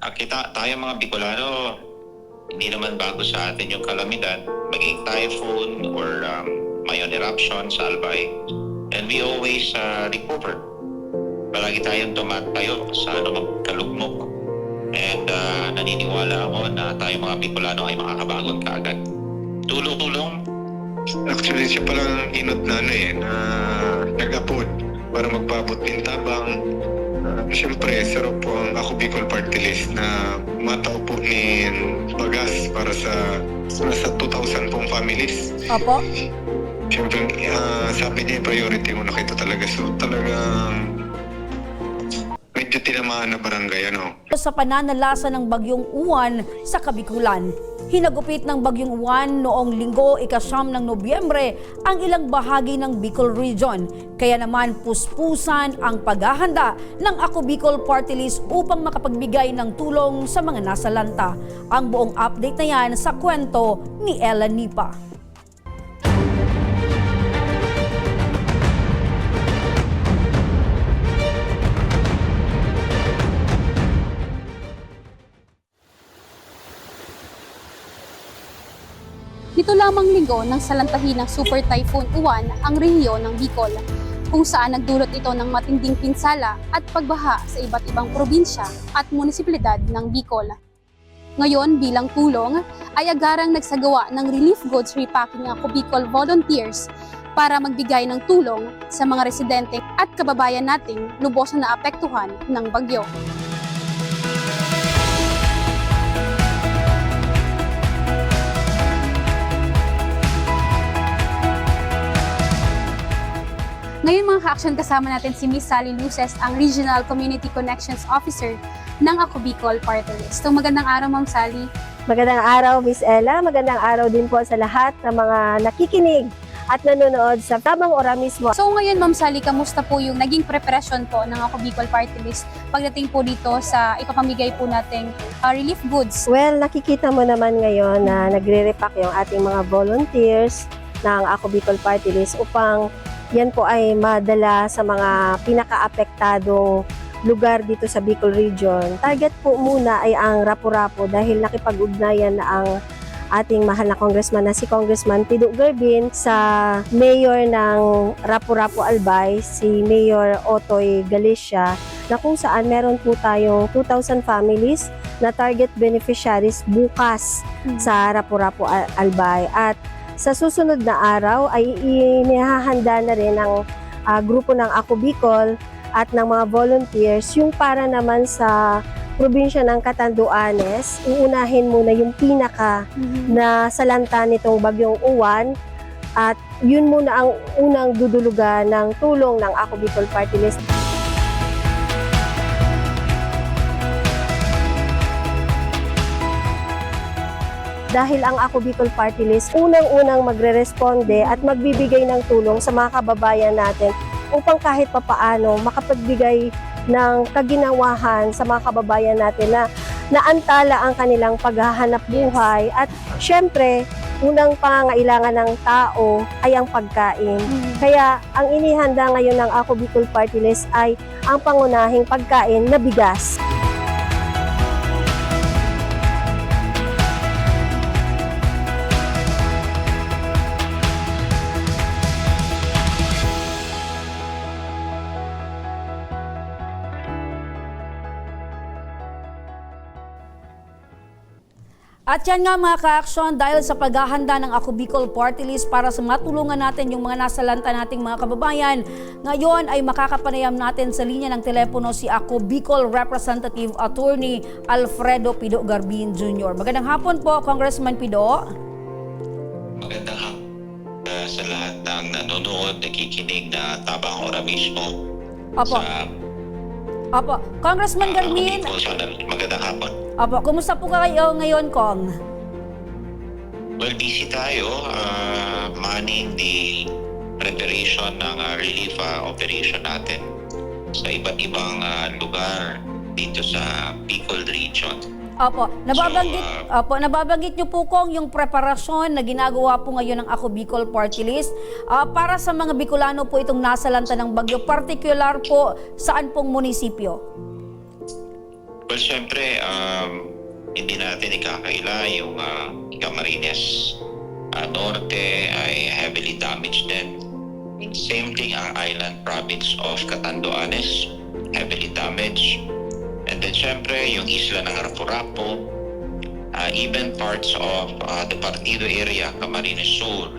ah, kita, tayo mga Bicolano, hindi naman bago sa atin yung kalamidad, maging typhoon or um, mayon eruption sa Albay. And we always uh, recover. Palagi tayong tumatayo sa anumang kalugmok. And uh, naniniwala ako na tayo mga Bicolano ay makakabangon kaagad. Tulong-tulong, Actually, siya palang inot na ano eh, na nag-upload para magpaabot ng tabang. Uh, Siyempre, sarap po ang Ako Bicol Party List na matao po ni Bagas para sa nasa 2,000 pong families. Opo. Siyempre, ah, sabi niya priority mo na kita talaga. So talagang medyo tinamaan na barangay, ano. Sa pananalasa ng bagyong Uwan sa Kabikulan. Hinagupit ng bagyong Uwan noong linggo ikasyam ng Nobyembre ang ilang bahagi ng Bicol Region. Kaya naman puspusan ang paghahanda ng Ako Bicol Party List upang makapagbigay ng tulong sa mga nasa lanta. Ang buong update na yan sa kwento ni Ella Nipa. Nito lamang linggo nang salantahin ng Super Typhoon Uwan ang rehiyon ng Bicol, kung saan nagdulot ito ng matinding pinsala at pagbaha sa iba't ibang probinsya at munisipalidad ng Bicol. Ngayon, bilang tulong, ay agarang nagsagawa ng relief goods repacking ang Bicol volunteers para magbigay ng tulong sa mga residente at kababayan nating lubos na naapektuhan ng bagyo. Ngayon mga ka-action kasama natin si Miss Sally Luces, ang Regional Community Connections Officer ng Ako Bicol Party List. So magandang araw Ma'am Sally. Magandang araw, Miss Ella. Magandang araw din po sa lahat ng mga nakikinig at nanonood sa Tabang Ora mismo. So ngayon Ma'am Sally, kamusta po yung naging preparation po ng Ako Bicol Party List pagdating po dito sa ipapamigay po nating uh, relief goods? Well, nakikita mo naman ngayon na nagre-repack yung ating mga volunteers ng Ako Bicol Party List upang yan po ay madala sa mga pinaka-apektadong lugar dito sa Bicol Region. Target po muna ay ang Rapu-Rapu dahil nakipag-ugnayan na ang ating mahal na congressman na si Congressman Pido Gerbin sa mayor ng Rapu-Rapu Albay, si Mayor Otoy Galicia, na kung saan meron po tayong 2,000 families na target beneficiaries bukas sa Rapu-Rapu Al- Albay. At sa susunod na araw ay inihahanda na rin ng ah, grupo ng Ako Bicol at ng mga volunteers yung para naman sa probinsya ng Catanduanes. Uunahin muna yung pinaka na salanta nitong bagyong uwan at yun muna ang unang dudulugan ng tulong ng Ako Bicol Party List. Dahil ang Ako Bicol Party List unang-unang magre-responde at magbibigay ng tulong sa mga kababayan natin upang kahit papaano makapagbigay ng kaginawahan sa mga kababayan natin na naantala ang kanilang paghahanap buhay at syempre unang pangangailangan ng tao ay ang pagkain. Kaya ang inihanda ngayon ng Ako Bicol Party List ay ang pangunahing pagkain na bigas. At yan nga mga ka-action dahil sa paghahanda ng Ako Bicol Party List para sa matulungan natin yung mga nasa lanta nating mga kababayan. Ngayon ay makakapanayam natin sa linya ng telepono si Ako Bicol Representative Attorney Alfredo Pido Garbin Jr. Magandang hapon po, Congressman Pido. magandang hapon uh, sa lahat ng nanonood, nakikinig na tabang ora mismo Opo, sa opo. Congressman uh, Garbin, Ako Bicol Channel. Magandang hapon. Opo, kumusta po kayo ngayon, Kong? Well, busy tayo. Uh, manning the preparation ng uh, relief uh, operation natin sa iba't ibang uh, lugar dito sa Bicol region. Opo, nababanggit, So, opo, nababanggit niyo po kong yung preparasyon na ginagawa po ngayon ng Ako Bicol Party List Ah, para sa mga Bicolano po itong nasalanta ng bagyo, particular po saan pong munisipyo? Well, syempre, um, hindi natin ikakaila yung uh, Camarines uh, Norte ay heavily damaged din. Same thing ang island province of Catanduanes, heavily damaged. And then syempre, yung isla ng Rapu-Rapu, uh, even parts of uh, the Partido area, Camarines Sur.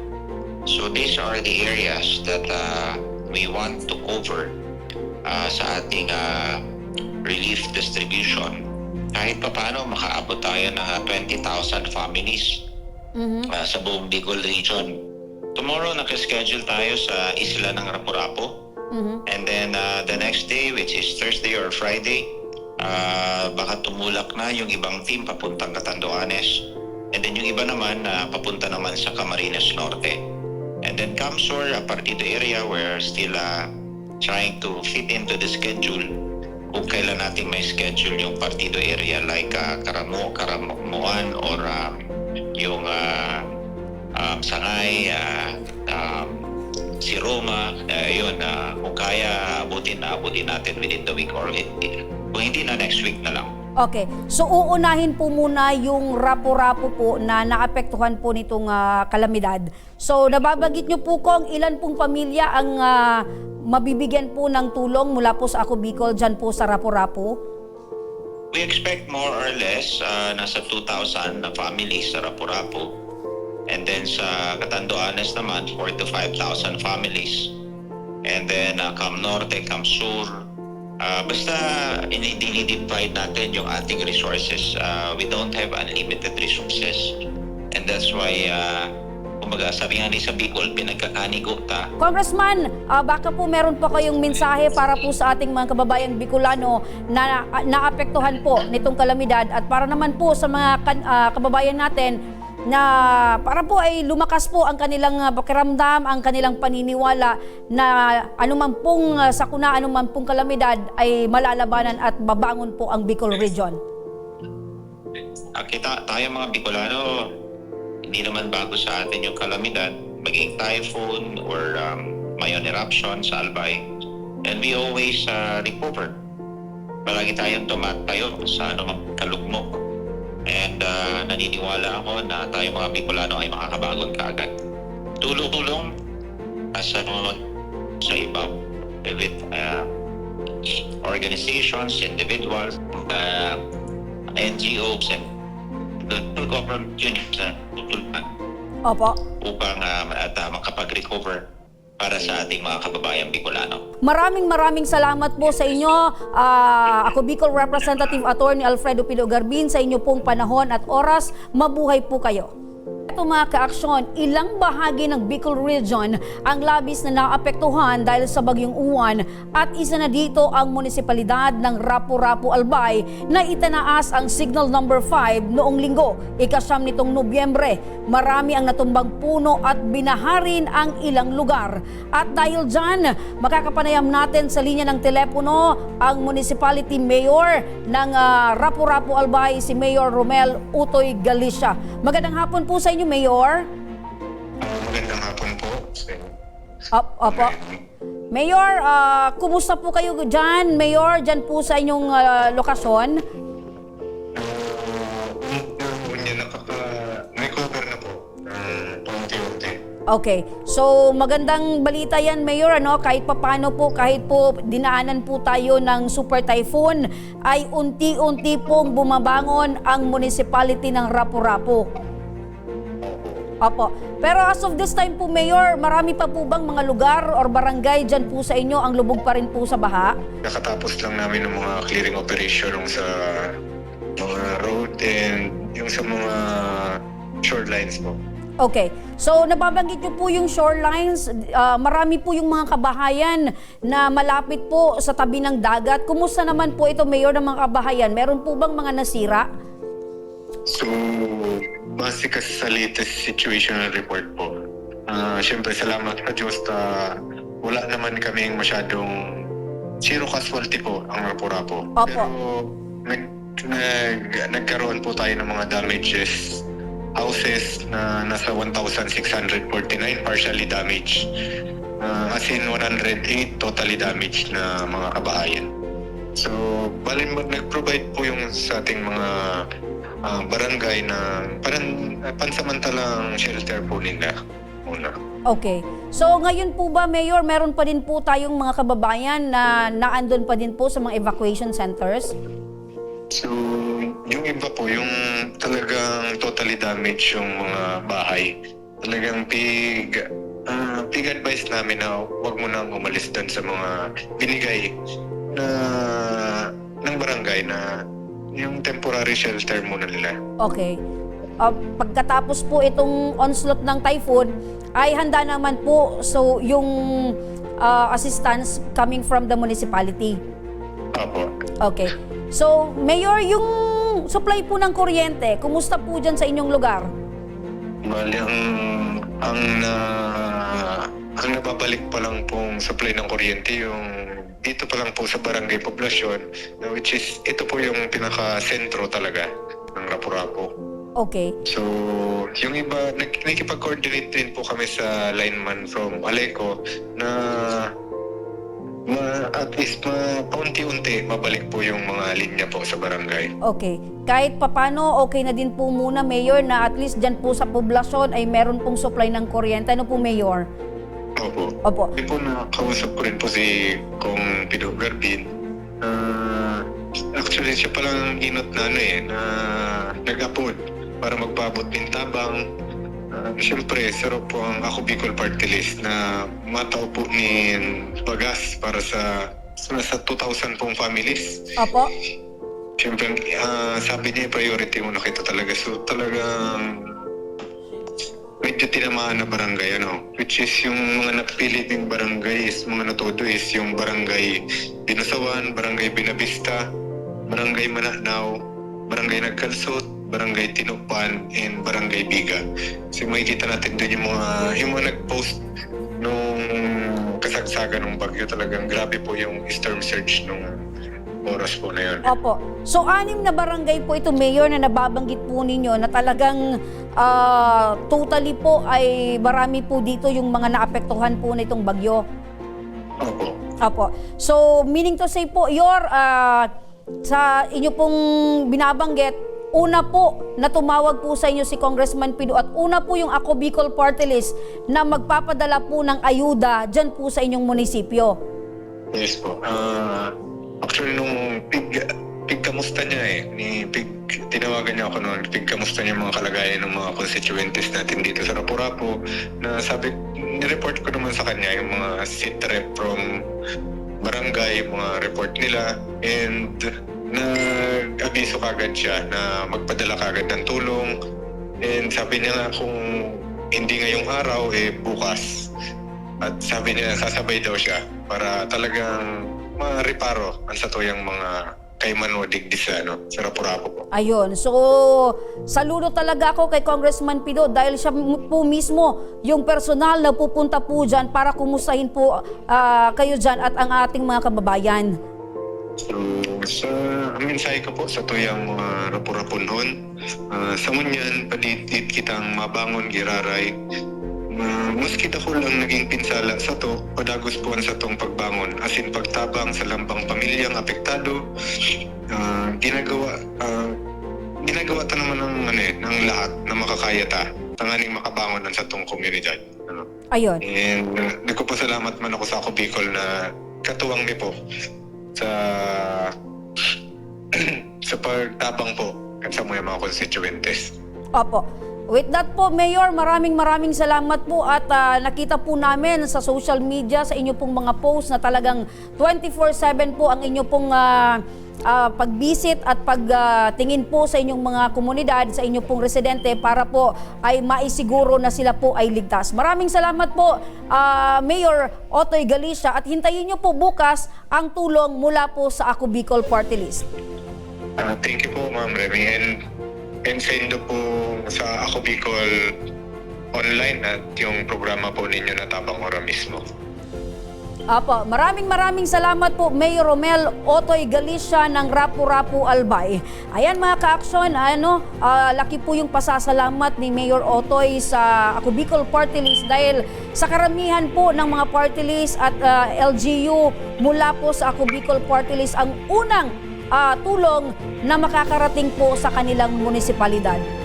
So these are the areas that uh, we want to cover uh, sa ating uh, relief distribution. Kahit papaano makaabot tayo ng uh, 20,000 families Mhm. uh, sa buong Bicol region. Tomorrow, nakaschedule tayo sa isla ng Rapu-Rapu. Mhm. And then uh, the next day, which is Thursday or Friday, uh, baka tumulak na yung ibang team papuntang Catanduanes. And then yung iba naman, uh, papunta naman sa Camarines Norte. And then Camsor, a Partido area, we're still uh, trying to fit into the schedule kung kailan natin may schedule yung Partido area like uh, Karamo, Karamuan or um, yung uh, um, Sangay, uh, um, si Roma, uh, yun, uh, kung kaya abutin na abutin natin within the week or hindi. Kung hindi na next week na lang. Okay. So uunahin po muna yung rapo-rapo po na naapektuhan po nitong ah, kalamidad. So nababagit niyo po kung ilan pong pamilya ang ah, mabibigyan po ng tulong mula po sa Ako Bicol dyan po sa rapo-rapo? We expect more or less uh, nasa 2,000 na families sa Rapu-Rapu. And then sa Catanduanes naman, 4 to 5,000 families. And then uh, Cam Norte, Cam Sur, uh, basta ini-divide natin yung ating resources. Uh, we don't have unlimited resources. And that's why, uh, kumbaga, sabi nga ni sa Bicol, pinagkakanigo ta. Congressman, ah, baka po meron pa kayong mensahe para po sa ating mga kababayang Bicolano na naapektuhan po nitong kalamidad at para naman po sa mga kan- ah, kababayan natin na para po ay lumakas po ang kanilang ah, pakiramdam, ang kanilang paniniwala na anuman pong ah, sakuna, anuman pong kalamidad ay malalabanan at babangon po ang Bicol Region. Ah, kita tayo mga Bicolano, hindi naman bago sa atin yung kalamidad, maging typhoon or um, mayon eruption sa Albay. And we always uh, recover. Palagi tayong tumatayo sa anumang kalugmok. And uh, naniniwala ako na tayo mga Bicolano ay makakabagon kaagad. Tulong-tulong sa mga sa iba with uh, organizations, individuals, uh, NGOs, and the government units na tutulungan Opo. upang uh, at uh, makapag-recover para sa ating mga kababayang Bicolano. Maraming maraming salamat po sa inyo. Ah, ako Bicol Representative Attorney Alfredo Pido Garbin sa inyo pong panahon at oras. Mabuhay po kayo. Ito mga kaaksyon, ilang bahagi ng Bicol Region ang labis na naapektuhan dahil sa bagyong uwan at isa na dito ang munisipalidad ng Rapu-Rapu Albay na itanaas ang signal number 5 noong linggo, ikasyam nitong Nobyembre. Marami ang natumbang puno at binaharin ang ilang lugar. At dahil dyan, makakapanayam natin sa linya ng telepono ang Municipality Mayor ng ah, Rapu-Rapu Albay, si Mayor Romel Utoy Galicia. Magandang hapon po sa inyo, Mayor. Ah, magandang hapon po. Op, opo. Mayor, ah, kumusta po kayo dyan? Mayor, dyan po sa inyong ah, lokasyon? Ah. Uh. Okay. So, magandang balita yan, Mayor, ano? Kahit papano po, kahit po dinaanan po tayo ng super typhoon, ay unti-unti pong bumabangon ang municipality ng Rapu-Rapu. Opo. Pero as of this time po, Mayor, marami pa po bang mga lugar or barangay dyan po sa inyo ang lubog pa rin po sa baha? Nakatapos lang namin ng mga clearing operation sa mga road and yung sa mga shorelines po. Okay. So, nababanggit niyo po yung shorelines. Ah, marami po yung mga kabahayan na malapit po sa tabi ng dagat. Kumusta naman po ito, Mayor, ng mga kabahayan? Meron po bang mga nasira? So, base kasi sa latest situational report po, ah syempre salamat sa Diyos na wala naman kaming masyadong zero casualty po ang Rapo-Rapo. Opo. Pero nag, nag, nagkaroon po tayo ng mga damages houses na nasa 1,649 partially damaged. Ah, as in 108 totally damaged na mga kabahayan. So, bali mag- nag-provide po yung sa ating mga ah, barangay na parang ah, pansamantalang shelter po nila muna. Okay. So ngayon po ba, Mayor, meron pa din po tayong mga kababayan na naandun pa din po sa mga evacuation centers? So, yung iba po, yung talagang totally damaged yung mga bahay. Talagang big, ah, big advice namin na huwag mo nang umalis doon sa mga binigay na ng barangay na yung temporary shelter muna nila. Okay. Uh, pagkatapos po itong onslaught ng typhoon, ay handa naman po so yung uh, assistance coming from the municipality. Opo. Okay. So, Mayor, yung supply po ng kuryente, kumusta po dyan sa inyong lugar? Bali, ang, ang, na, ang nababalik pa lang pong supply ng kuryente yung dito pa lang po sa barangay poblasyon na which is ito po yung pinaka-sentro talaga ng Rapu-Rapu. Okay. So, yung iba, nakikipag-coordinate din po kami sa lineman from Aleco na ma, at least ma, paunti-unti mabalik po yung mga linya po sa barangay. Okay. Kahit papano, okay na din po muna, Mayor, na at least dyan po sa poblasyon ay meron pong supply ng kuryente. Ano po, Mayor? Opo. Opo. Hindi po nakausap ko rin po si Kong Pido Garbin. Ah, actually, siya palang inot na ano eh, na nag-upload para magpaabot ng tabang. Uh, Siyempre, sarap po ang Ako Bicol Party List na matao po ni Bagas para sa sa 2,000 pong families. Opo. Siyempre, ah, sabi niya priority mo na kita talaga. So talagang medyo tinamaan na barangay ano which is yung mga napili ding barangay is mga natudo is yung barangay Binasawan, barangay Binabista, barangay Mananaw, barangay Nagkalsot, barangay Tinupan, and barangay Biga. So makikita natin doon yung mga yung mga nag-post nung kasagsagan ng bagyo talagang grabe po yung storm surge nung oras po na yun. Opo. So, anim na barangay po ito, Mayor, na nababanggit po ninyo na talagang ah, totally po ay marami po dito yung mga naapektuhan po nitong bagyo. Opo. Opo. So, meaning to say po, your, ah, sa inyo pong binabanggit, una po na tumawag po sa inyo si Congressman Pido at una po yung Ako Bicol Party List na magpapadala po ng ayuda dyan po sa inyong munisipyo. Yes po. Ah, actually, nung pig, pig kamusta niya eh. Ni pig, tinawagan niya ako noon. Pig kamusta niya mga kalagayan ng mga constituentes natin dito sa Rapu-Rapu. Na sabi, nireport ko naman sa kanya yung mga sit rep from barangay, mga report nila. And nag-abiso kagad siya na magpadala kagad ng tulong. And sabi niya nga kung hindi ngayong araw, eh bukas. At sabi niya, sasabay daw siya para talagang ma-reparo ang satuyang mga kayman o digdis sa, ano, sa Rapu-Rapu po. Ayun. So, saludo talaga ako kay Congressman Pido dahil siya po mismo yung personal na pupunta po dyan para kumustahin po ah, kayo dyan at ang ating mga kababayan. So, sa mensahe ko po sa tuyang mga Rapu-Rapu noon, ah, sa munyan, palitit kitang mabangon giraray, Uh, maski ako lang naging pinsala sa to, padagos po sa tong pagbangon, as in pagtabang sa lambang pamilyang apektado, ah, ginagawa, ah, ginagawa ta naman ng, ano, eh, ng lahat na makakaya ta, tanganing makabangon ang sa tong komunidad. Ano. Ayun. And uh, nagpapasalamat man ako sa ako Bicol na katuwang mi po sa sa pagtabang po sa mga mga constituentes. Opo. With that po, Mayor, maraming maraming salamat po at ah, nakita po namin sa social media, sa inyo pong mga posts na talagang 24-7 po ang inyo pong ah, ah, pag-visit at pagtingin po sa inyong mga komunidad, sa inyo pong residente para po ay maisiguro na sila po ay ligtas. Maraming salamat po, ah, Mayor Otoy Galicia at hintayin nyo po bukas ang tulong mula po sa Ako Bicol Party List. Uh, thank you po Ma'am Remy and and po sa Ako Bicol online at yung programa po ninyo na Tabang Ora mismo. Apo, maraming maraming salamat po Mayor Romel Otoy Galicia ng Rapu-Rapu Albay. Ayan mga ka-aksyon, ano, ah, laki po yung pasasalamat ni Mayor Otoy sa Ako Bicol Party List dahil sa karamihan po ng mga party list at ah, LGU mula po sa Ako Bicol Party List ang unang ah, tulong na makakarating po sa kanilang munisipalidad.